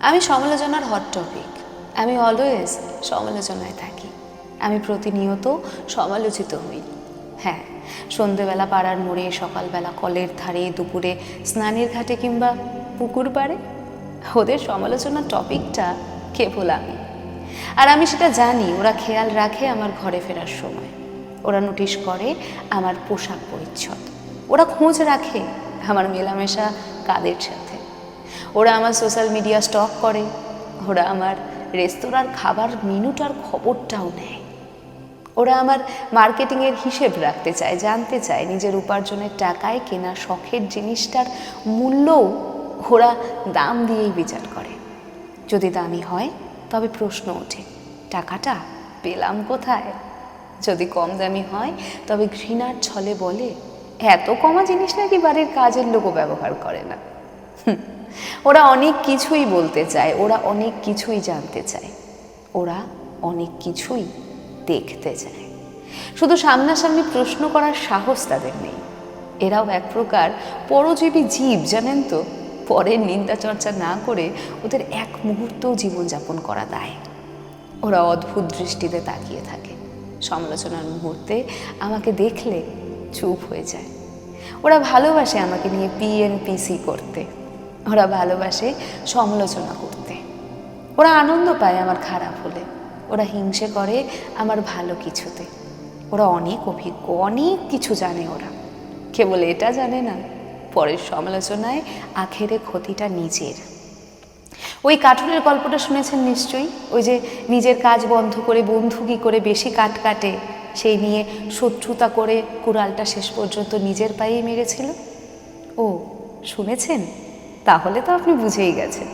আমি সমালোচনার hot topic আমি অলওয়েজ সমালোচনায় থাকি। আমি প্রতিনিয়ত সমালোচিত হই। হ্যাঁ সন্ধেবেলা পাড়ার মোড়ে, সকালবেলা কলের ধারে, দুপুরে স্নানের ঘাটে কিংবা পুকুর পাড়ে, ওদের সমালোচনার টপিকটা কেবল আমি। আর আমি সেটা জানি, ওরা খেয়াল রাখে আমার ঘরে ফেরার সময়। ওরা নোটিশ করে আমার পোশাক পরিচ্ছদ। ওরা খোঁজ রাখে আমার মেলামেশা কাদের সাথে। ওরা আমার সোশ্যাল মিডিয়া স্টক করে, ওরা আমার রেস্তোরাঁর খাবার মেনুটার খবরটাও নেয় ওরা আমার মার্কেটিংয়ের হিসেব রাখতে চায়, জানতে চায় নিজের উপার্জনের টাকায় কেনা শখের জিনিসটার মূল্যও ওরা দাম দিয়েই বিচার করে। যদি দামি হয়, তবে প্রশ্ন ওঠে, টাকাটা পেলাম কোথায়? যদি কম দামি হয়, তবে ঘৃণার ছলে বলে, এত কমা জিনিস নাকি বাড়ির কাজের লোকও ব্যবহার করে না। ওরা অনেক কিছুই বলতে চায়, ওরা অনেক কিছুই জানতে চায়, ওরা অনেক কিছুই দেখতে চায়। শুধু সামনাসামনি প্রশ্ন করার সাহস তাদের নেই। এরাও এক প্রকার পরজীবী জীব, জানেন তো? পরের নিন্দা চর্চা না করে ওদের এক মুহূর্তও জীবনযাপন করা দায়। ওরা অদ্ভুত দৃষ্টিতে তাকিয়ে থাকে। সমালোচনার মুহূর্তে আমাকে দেখলে চুপ হয়ে যায়। ওরা ভালোবাসে আমাকে নিয়ে পিএনপিসি করতে। ওরা ভালোবাসে সমালোচনা করতে। ওরা আনন্দ পায় আমার খারাপ হলে। ওরা হিংসে করে আমার ভালো কিছুতে। ওরা অনেক অভিজ্ঞ, অনেক কিছু জানে ওরা। কেবল এটা জানে না, পরের সমালোচনায় আখেরে ক্ষতিটা নিজের। ওই কাঠুরের গল্পটা শুনেছেন নিশ্চয়ই? ওই যে নিজের কাজ বন্ধ করে বন্ধু কি করে বেশি কাট কাটে, সেই নিয়ে শত্রুতা করে কুড়ালটা শেষ পর্যন্ত নিজের পায়েই মেরেছিল? ও, শুনেছেন? তাহলে তো আপনি বুঝেই গেছেন।